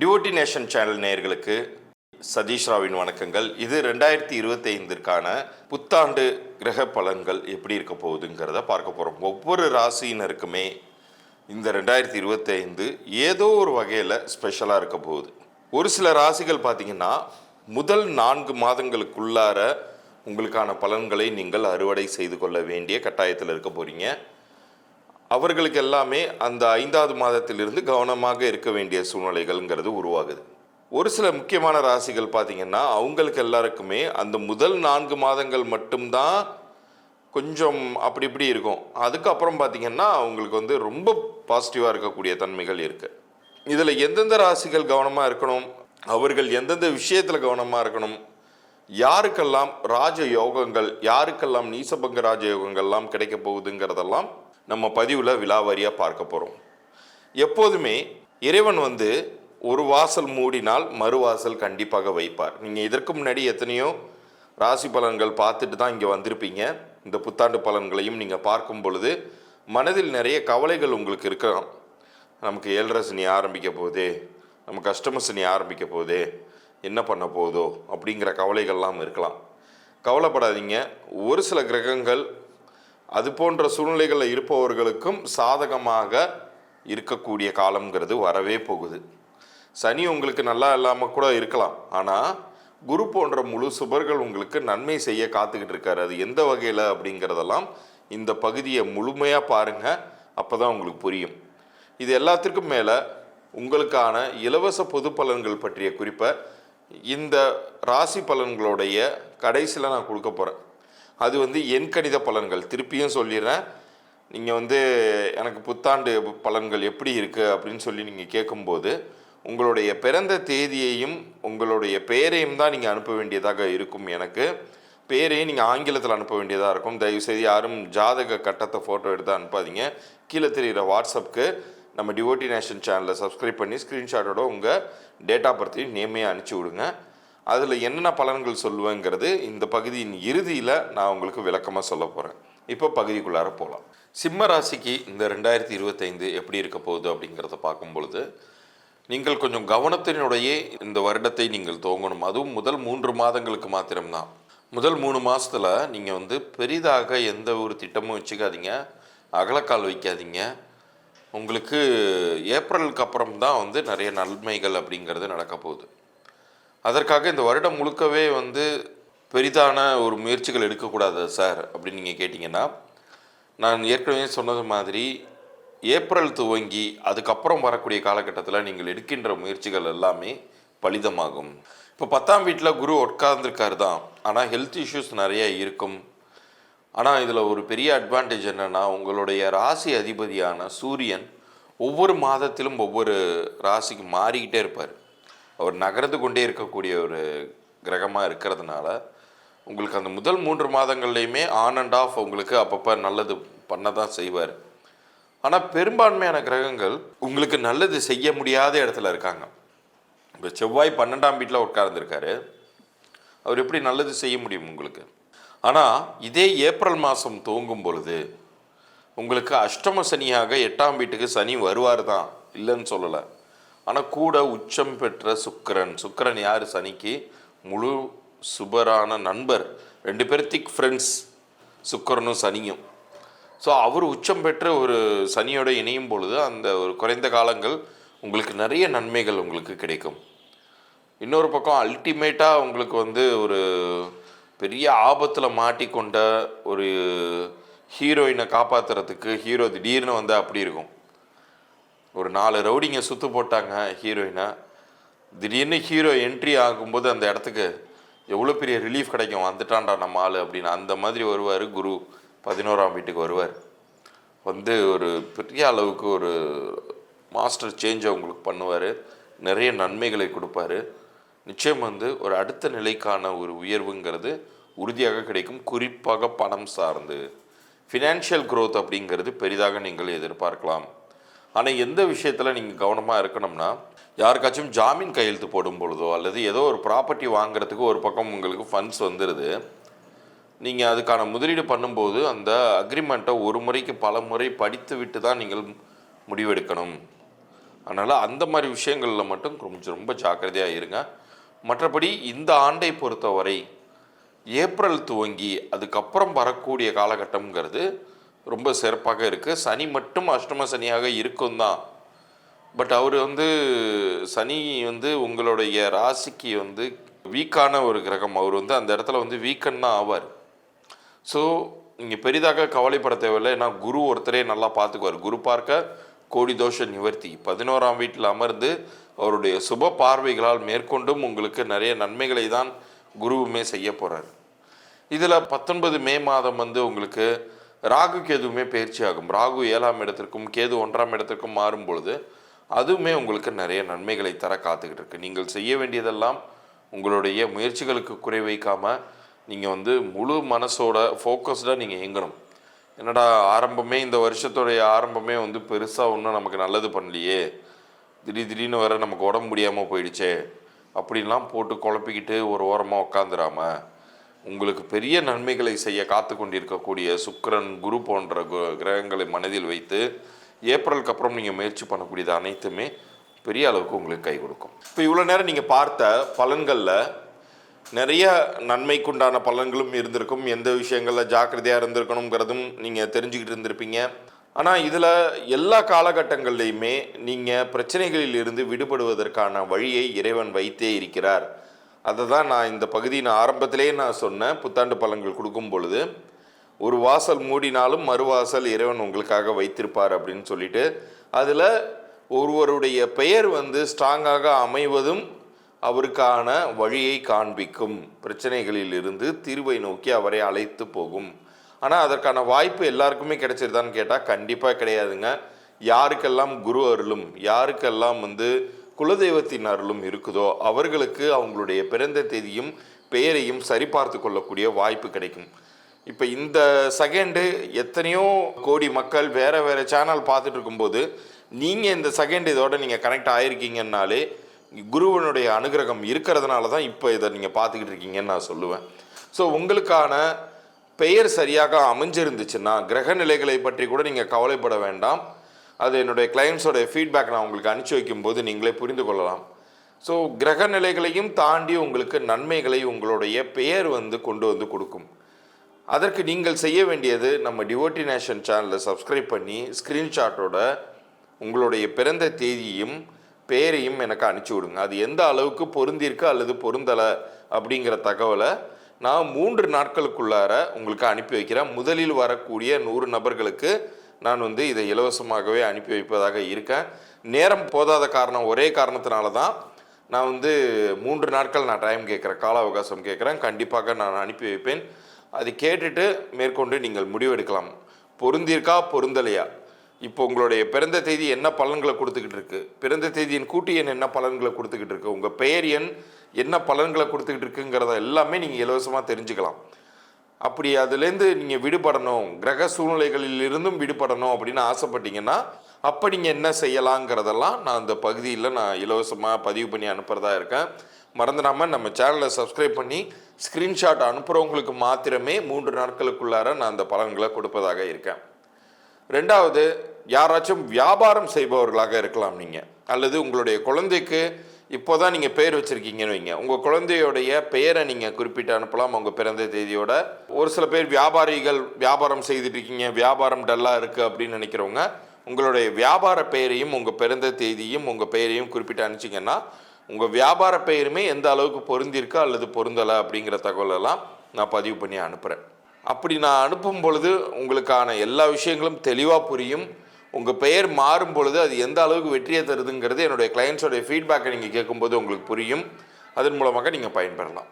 Devotee nation channel நேயர்களுக்கு சதீஷ் ராவின் வணக்கங்கள். இது ரெண்டாயிரத்தி இருபத்தைந்திற்கான புத்தாண்டு கிரக பலன்கள் எப்படி இருக்க போகுதுங்கிறத பார்க்க போகிறோம் ஒவ்வொரு ராசியினருக்குமே இந்த ரெண்டாயிரத்தி இருபத்தைந்து ஏதோ ஒரு வகையில் ஸ்பெஷலாக இருக்க போகுது. ஒரு சில ராசிகள் பார்த்தீங்கன்னா முதல் நான்கு மாதங்களுக்குள்ளார உங்களுக்கான பலன்களை நீங்கள் அறுவடை செய்து கொள்ள வேண்டிய கட்டாயத்தில் இருக்க போகிறீங்க அவர்களுக்கு எல்லாமே அந்த ஐந்தாவது மாதத்திலிருந்து கவனமாக இருக்க வேண்டிய சூழ்நிலைகள்ங்கிறது உருவாகுது. ஒரு சில முக்கியமான ராசிகள் பார்த்தீங்கன்னா அவங்களுக்கு எல்லாருக்குமே அந்த முதல் நான்கு மாதங்கள் மட்டும்தான் கொஞ்சம் அப்படி இப்படி இருக்கும். அதுக்கப்புறம் பார்த்தீங்கன்னா அவங்களுக்கு வந்து ரொம்ப பாசிட்டிவாக இருக்கக்கூடிய தன்மைகள் இருக்குது இதில் எந்தெந்த ராசிகள் கவனமாக இருக்கணும்? அவர்கள் எந்தெந்த விஷயத்தில் கவனமாக இருக்கணும்? யாருக்கெல்லாம் ராஜ யோகங்கள் யாருக்கெல்லாம் நீசபங்க ராஜ யோகங்கள்லாம் கிடைக்க போகுதுங்கிறதெல்லாம் நம்ம பதிவில் விலாவாரியாக பார்க்க போகிறோம் எப்போதுமே இறைவன் வந்து ஒரு வாசல் மூடினால் மறுவாசல் கண்டிப்பாக வைப்பார். நீங்கள் இதற்கு முன்னாடி எத்தனையோ ராசி பலன்கள் பார்த்துட்டு தான் இங்கே வந்திருப்பீங்க. இந்த புத்தாண்டு பலன்களையும் நீங்கள் பார்க்கும் பொழுது மனதில் நிறைய கவலைகள் உங்களுக்கு இருக்கலாம். நமக்கு ஏழரை சனி ஆரம்பிக்க போகுது. நம்ம அஷ்டம சனி ஆரம்பிக்க போகுது. என்ன பண்ண போகுதோ அப்படிங்கிற கவலைகள்லாம் இருக்கலாம். கவலைப்படாதீங்க. ஒரு சில கிரகங்கள் அது போன்ற சூழ்நிலைகளில் இருப்பவர்களுக்கும் சாதகமாக இருக்கக்கூடிய காலம்ங்கிறது வரவே போகுது. சனி உங்களுக்கு நல்லா இல்லாமல் கூட இருக்கலாம். ஆனால் குரு போன்ற முழு சுபர்கள் உங்களுக்கு நன்மை செய்ய காத்துக்கிட்டு இருக்காரு. அது எந்த வகையில் அப்படிங்கிறதெல்லாம் இந்த பகுதியை முழுமையாக பாருங்கள் அப்போ தான் உங்களுக்கு புரியும். இது எல்லாத்திற்கும் மேலே உங்களுக்கான இலவச பொது பலன்கள் பற்றிய குறிப்பை இந்த ராசி பலன்களுடைய கடைசியில் நான் கொடுக்க போகிறேன் அது வந்து என் கணித பலன்கள். திருப்பியும் சொல்லிடுறேன். நீங்கள் வந்து எனக்கு புத்தாண்டு பலன்கள் எப்படி இருக்குது அப்படின்னு சொல்லி நீங்கள் கேட்கும்போது உங்களுடைய பிறந்த தேதியையும் உங்களுடைய பெயரையும் தான் நீங்கள் அனுப்ப வேண்டியதாக இருக்கும் எனக்கு. பேரையும் நீங்கள் ஆங்கிலத்தில் அனுப்ப வேண்டியதாக இருக்கும். தயவுசெய்து யாரும் ஜாதக கட்டத்தை ஃபோட்டோ எடுத்து அனுப்பாதீங்க. கீழே தெரிகிற வாட்ஸ்அப்புக்கு நம்ம டிவோட்டி நேஷன் சேனலை சப்ஸ்கிரைப் பண்ணி ஸ்க்ரீன்ஷாட்டோட உங்கள் டேட்டா பர்த்தையும் நேமையாக அனுப்பிச்சி விடுங்க. அதில் என்னென்ன பலன்கள் சொல்லுவேங்கிறது இந்த பகுதியின் இறுதியில் நான் உங்களுக்கு விளக்கமாக சொல்ல போகிறேன் இப்போ பகுதிக்குள்ளார போகலாம் சிம்ம ராசிக்கு இந்த ரெண்டாயிரத்தி இருபத்தைந்து எப்படி இருக்க போகுது அப்படிங்கிறத பார்க்கும் பொழுது நீங்கள் கொஞ்சம் கவனத்தினுடைய இந்த வருடத்தை நீங்கள் துவங்கணும். அதுவும் முதல் மூன்று மாதங்களுக்கு மாத்திரம்தான். முதல் மூணு மாதத்தில் நீங்கள் வந்து பெரிதாக எந்த ஒரு திட்டமும் வச்சுக்காதீங்க. அகலக்கால் வைக்காதீங்க. உங்களுக்கு ஏப்ரலுக்கு அப்புறம் தான் வந்து நிறைய நன்மைகள் அப்படிங்கிறது நடக்க போகுது. அதற்காக இந்த வருடம் முழுக்கவே வந்து பெரிதான ஒரு முயற்சிகள் எடுக்கக்கூடாது சார் அப்படின்னு நீங்கள் கேட்டிங்கன்னா நான் ஏற்கனவே சொன்னது மாதிரி ஏப்ரல் துவங்கி அதுக்கப்புறம் வரக்கூடிய காலகட்டத்தில் நீங்கள் எடுக்கின்ற முயற்சிகள் எல்லாமே பலிதமாகும். இப்போ பத்தாம் வீட்டில் குரு உட்கார்ந்துருக்காரு தான். ஆனால் ஹெல்த் இஷ்யூஸ் நிறைய இருக்கும். ஆனால் இதில் ஒரு பெரிய அட்வான்டேஜ் என்னென்னா உங்களுடைய ராசி அதிபதியான சூரியன் ஒவ்வொரு மாதத்திலும் ஒவ்வொரு ராசிக்கு மாறிக்கிட்டே இருப்பார். அவர் நகர்ந்து கொண்டே இருக்கக்கூடிய ஒரு கிரகமாக இருக்கிறதுனால உங்களுக்கு அந்த முதல் மூன்று மாதங்கள்லையுமே ஆன் அண்ட் ஆஃப் உங்களுக்கு அப்பப்போ நல்லது பண்ண தான் செய்வார். ஆனால் பெரும்பான்மையான கிரகங்கள் உங்களுக்கு நல்லது செய்ய முடியாத இடத்துல இருக்காங்க. இப்போ செவ்வாய் பன்னெண்டாம் வீட்டில் உட்கார்ந்துருக்காரு. அவர் எப்படி நல்லது செய்ய முடியும் உங்களுக்கு? ஆனால் இதே ஏப்ரல் மாதம் துவங்கும் பொழுது உங்களுக்கு அஷ்டம சனியாக எட்டாம் வீட்டுக்கு சனி வருவார் தான் இல்லைன்னு சொல்லலை. ஆனால் கூட உச்சம் பெற்ற சுக்கரன். சுக்கரன் யார்? சனிக்கு முழு சுபரான நண்பர். ரெண்டு பேர் திக் ஃப்ரெண்ட்ஸ் சுக்கரனும் சனியும். ஸோ அவர் உச்சம் பெற்ற ஒரு சனியோட இணையும் பொழுது அந்த ஒரு குறைந்த காலங்கள் உங்களுக்கு நிறைய நன்மைகள் உங்களுக்கு கிடைக்கும். இன்னொரு பக்கம் அல்டிமேட்டாக உங்களுக்கு வந்து ஒரு பெரிய ஆபத்தில் மாட்டிக்கொண்ட ஒரு ஹீரோயினை காப்பாற்றுறதுக்கு ஹீரோ திடீர்னு வந்து அப்படி இருக்கும். ஒரு நாலு ரவுடிங்க சுத்து போட்டாங்க ஹீரோயினை. திடீர்னு ஹீரோ என்ட்ரி ஆகும்போது அந்த இடத்துக்கு எவ்வளோ பெரிய ரிலீஃப் கிடைக்கும் வந்துட்டான்டா நம்ம ஆள் அப்படின்னு அந்த மாதிரி வருவார் குரு. பதினோராம் வீட்டுக்கு வருவார். வந்து ஒரு பெரிய அளவுக்கு ஒரு மாஸ்டர் சேஞ்சை அவங்களுக்கு பண்ணுவார். நிறைய நன்மைகளை கொடுப்பாரு. நிச்சயம் வந்து ஒரு அடுத்த நிலைக்கான ஒரு உயர்வுங்கிறது உறுதியாக கிடைக்கும். குறிப்பாக பணம் சார்ந்து. ஃபினான்ஷியல் க்ரோத் அப்படிங்கிறது பெரிதாக நீங்கள் எதிர்பார்க்கலாம். ஆனால் எந்த விஷயத்தில் நீங்கள் கவனமாக இருக்கணும்னா யாருக்காச்சும் ஜாமீன் கையெழுத்து போடும் பொழுதோ அல்லது ஏதோ ஒரு ப்ராப்பர்ட்டி வாங்குறதுக்கு ஒரு பக்கம் உங்களுக்கு ஃபண்ட்ஸ் வந்துடுது நீங்கள் அதுக்கான முதலீடு பண்ணும்போது அந்த அக்ரிமெண்ட்டை ஒரு முறைக்கு பல முறை படித்து விட்டு தான் நீங்கள் முடிவெடுக்கணும். அதனால் அந்த மாதிரி விஷயங்களில் மட்டும் கொஞ்சம் ரொம்ப ஜாக்கிரதையாக இருங்க. மற்றபடி இந்த ஆண்டை பொறுத்தவரை ஏப்ரல் துவங்கி அதுக்கப்புறம் வரக்கூடிய காலகட்டம்ங்கிறது ரொம்ப சிறப்பாக இருக்குது சனி மட்டும் அஷ்டம சனியாக இருக்கும் தான். பட் அவர் வந்து சனி வந்து உங்களுடைய ராசிக்கு வந்து வீக்கான ஒரு கிரகம். அவர் வந்து அந்த இடத்துல வந்து வீக்கன் தான் ஆவார். ஸோ நீங்கள் பெரிதாக கவலைப்பட தேவையில்லை. ஏன்னா குரு ஒருத்தரே நல்லா பார்த்துக்குவார் குரு பார்க்க கோடி தோஷ நிவர்த்தி. பதினோராம் வீட்டில் அமர்ந்து அவருடைய சுப பார்வைகளால் மேற்கொண்டும் உங்களுக்கு நிறைய நன்மைகளை தான் குருவுமே செய்ய போகிறார் இதில் பத்தொன்பது மே மாதம் வந்து உங்களுக்கு ராகு கேதுவுமே பயிற்சி ஆகும். ராகு ஏழாம் இடத்திற்கும் கேது ஒன்றாம் இடத்திற்கும் மாறும் பொழுது அதுவுமே உங்களுக்கு நிறைய நன்மைகளை தர காத்துக்கிட்டு இருக்கு. நீங்கள் செய்ய வேண்டியதெல்லாம் உங்களுடைய முயற்சிகளுக்கு குறை வைக்காம நீங்கள் வந்து முழு மனசோட ஃபோக்கஸ்டாக நீங்கள் இயங்கணும். என்னடா ஆரம்பமே இந்த வருஷத்துடைய ஆரம்பமே வந்து பெருசாக ஒன்றும் நமக்கு நல்லது பண்ணலையே. திடீர் திடீர்னு வர நமக்கு உடம்பு முடியாமல் போயிடுச்சே. அப்படின்லாம் போட்டு குழப்பிக்கிட்டு ஒரு ஓரமாக உட்காந்துடாமல் உங்களுக்கு பெரிய நன்மைகளை செய்ய காத்து கொண்டிருக்கக்கூடிய சுக்கிரன் குரு போன்ற கு- கிரகங்களை மனதில் வைத்து ஏப்ரலுக்கு அப்புறம் நீங்கள் முயற்சி பண்ணக்கூடியது அனைத்துமே பெரிய அளவுக்கு உங்களுக்கு கை கொடுக்கும். இப்போ இவ்வளோ நேரம் நீங்கள் பார்த்த பலன்களில் நிறைய நன்மைக்குண்டான பலன்களும் இருந்திருக்கும். எந்த விஷயங்களில் ஜாக்கிரதையாக இருந்திருக்கணுங்கிறதும் நீங்கள் தெரிஞ்சுக்கிட்டு இருந்திருப்பீங்க. ஆனால் இதில் எல்லா காலகட்டங்கள்லையுமே நீங்கள் பிரச்சனைகளில் இருந்து விடுபடுவதற்கான வழியை இறைவன் வைத்தே இருக்கிறார். அதை தான் நான் இந்த பகுதியின் ஆரம்பத்திலேயே நான் சொன்னேன் புத்தாண்டு பழங்கள் கொடுக்கும் பொழுது ஒரு வாசல் மூடினாலும் மறுவாசல் இறைவன் உங்களுக்காக வைத்திருப்பார் அப்படின்னு சொல்லிட்டு அதில் ஒருவருடைய பெயர் வந்து ஸ்ட்ராங்காக அமைவதும் அவருக்கான வழியை காண்பிக்கும். பிரச்சனைகளில் இருந்து தீர்வை நோக்கி அவரை அழைத்து போகும். ஆனால் அதற்கான வாய்ப்பு எல்லாருக்குமே கிடைச்சிருதான்னு கேட்டால் கண்டிப்பாக கிடையாதுங்க. யாருக்கெல்லாம் குரு அருளும் யாருக்கெல்லாம் வந்து குலதெய்வத்தின் அருளும் இருக்குதோ அவர்களுக்கு அவங்களுடைய பிறந்த தேதியும் பெயரையும் சரிபார்த்து கொள்ளக்கூடிய வாய்ப்பு கிடைக்கும். இப்போ இந்த செகண்டு எத்தனையோ கோடி மக்கள் வேறு வேறு சேனல் பார்த்துட்டு இருக்கும்போது நீங்கள் இந்த செகண்ட் இதோட நீங்கள் கனெக்ட் ஆகிருக்கீங்கன்னாலே குருவனுடைய அனுகிரகம் இருக்கிறதுனால தான் இப்போ இதை நீங்கள் பார்த்துக்கிட்டு இருக்கீங்கன்னு நான் சொல்லுவேன். ஸோ உங்களுக்கான பெயர் சரியாக அமைஞ்சிருந்துச்சுன்னா கிரக நிலைகளை பற்றி கூட நீங்கள் கவலைப்பட வேண்டாம். அது என்னுடைய கிளைண்ட்ஸோடைய ஃபீட்பேக் நான் உங்களுக்கு அனுப்பிச்சி வைக்கும்போது நீங்களே புரிந்து கொள்ளலாம். ஸோ கிரக நிலைகளையும் தாண்டி உங்களுக்கு நன்மைகளை உங்களுடைய பெயர் வந்து கொண்டு வந்து கொடுக்கும். அதற்கு நீங்கள் செய்ய வேண்டியது நம்ம டிவோட்டி நேஷன் சேனலை சப்ஸ்கிரைப் பண்ணி ஸ்க்ரீன்ஷாட்டோட உங்களுடைய பிறந்த தேதியும் பெயரையும் எனக்கு அனுப்பிச்சி விடுங்க. அது எந்த அளவுக்கு பொருந்திருக்கு அல்லது பொருந்தலை அப்படிங்கிற தகவலை நான் மூன்று நாட்களுக்குள்ளார உங்களுக்கு அனுப்பி வைக்கிறேன். முதலில் வரக்கூடிய நூறு நபர்களுக்கு நான் வந்து இதை இலவசமாகவே அனுப்பி வைப்பதாக இருக்கேன் நேரம் போதாத காரணம் ஒரே காரணத்தினால தான் நான் வந்து மூன்று நாட்கள் நான் டைம் கேட்குறேன் கால அவகாசம் கேட்குறேன். கண்டிப்பாக நான் அனுப்பி வைப்பேன். அதை கேட்டுட்டு மேற்கொண்டு நீங்கள் முடிவெடுக்கலாம் பொருந்திருக்கா பொருந்தலையா? இப்போ உங்களுடைய பிறந்த தேதி என்ன பலன்களை கொடுத்துக்கிட்டு இருக்கு? பிறந்த தேதியின் கூட்டு எண் என்ன பலன்களை கொடுத்துக்கிட்டு இருக்கு? உங்கள் பெயர் எண் என்ன பலன்களை கொடுத்துக்கிட்டு இருக்குங்கிறத எல்லாமே நீங்கள் இலவசமாக தெரிஞ்சுக்கலாம். அப்படி அதுலேருந்து நீங்கள் விடுபடணும். கிரக சூழ்நிலைகளில் இருந்தும் விடுபடணும் அப்படின்னு ஆசைப்பட்டீங்கன்னா அப்போ நீங்கள் என்ன செய்யலாங்கிறதெல்லாம் நான் இந்த பகுதியில் நான் இலவசமாக பதிவு பண்ணி அனுப்புகிறதா இருக்கேன். மறந்துடாமல் நம்ம சேனலை சப்ஸ்கிரைப் பண்ணி ஸ்க்ரீன்ஷாட் அனுப்புகிறவங்களுக்கு மாத்திரமே மூன்று நாட்களுக்குள்ளார நான் அந்த பலன்களை கொடுப்பதாக இருக்கேன். ரெண்டாவது யாராச்சும் வியாபாரம் செய்பவர்களாக இருக்கலாம் நீங்கள் அல்லது உங்களுடைய குழந்தைக்கு இப்போ தான் நீங்கள் பெயர் வச்சுருக்கீங்கன்னு வைங்க. உங்கள் குழந்தையோடைய பெயரை நீங்கள் குறிப்பிட்டு அனுப்பலாம். உங்கள் பிறந்த தேதியோட ஒரு சில பேர் வியாபாரிகள் வியாபாரம் செய்துட்டு இருக்கீங்க. வியாபாரம் டல்லாக இருக்குது அப்படின்னு நினைக்கிறவங்க உங்களுடைய வியாபார பெயரையும் உங்கள் பிறந்த தேதியும் உங்கள் பெயரையும் குறிப்பிட்டு அனுப்பிச்சிங்கன்னா உங்கள் வியாபார பெயருமே எந்த அளவுக்கு பொருந்திருக்கா அல்லது பொருந்தலை அப்படிங்கிற தகவலெல்லாம் நான் பதிவு பண்ணி அனுப்புகிறேன் அப்படி நான் அனுப்பும் பொழுது உங்களுக்கான எல்லா விஷயங்களும் தெளிவாக புரியும். உங்கள் பெயர் மாறும் பொழுது அது எந்த அளவுக்கு வெற்றியை தருதுங்கிறது என்னுடைய கிளைண்ட்ஸோடைய ஃபீட்பேக்கை நீங்கள் கேட்கும்போது உங்களுக்கு புரியும். அதன் மூலமாக நீங்கள் பயன்பெறலாம்.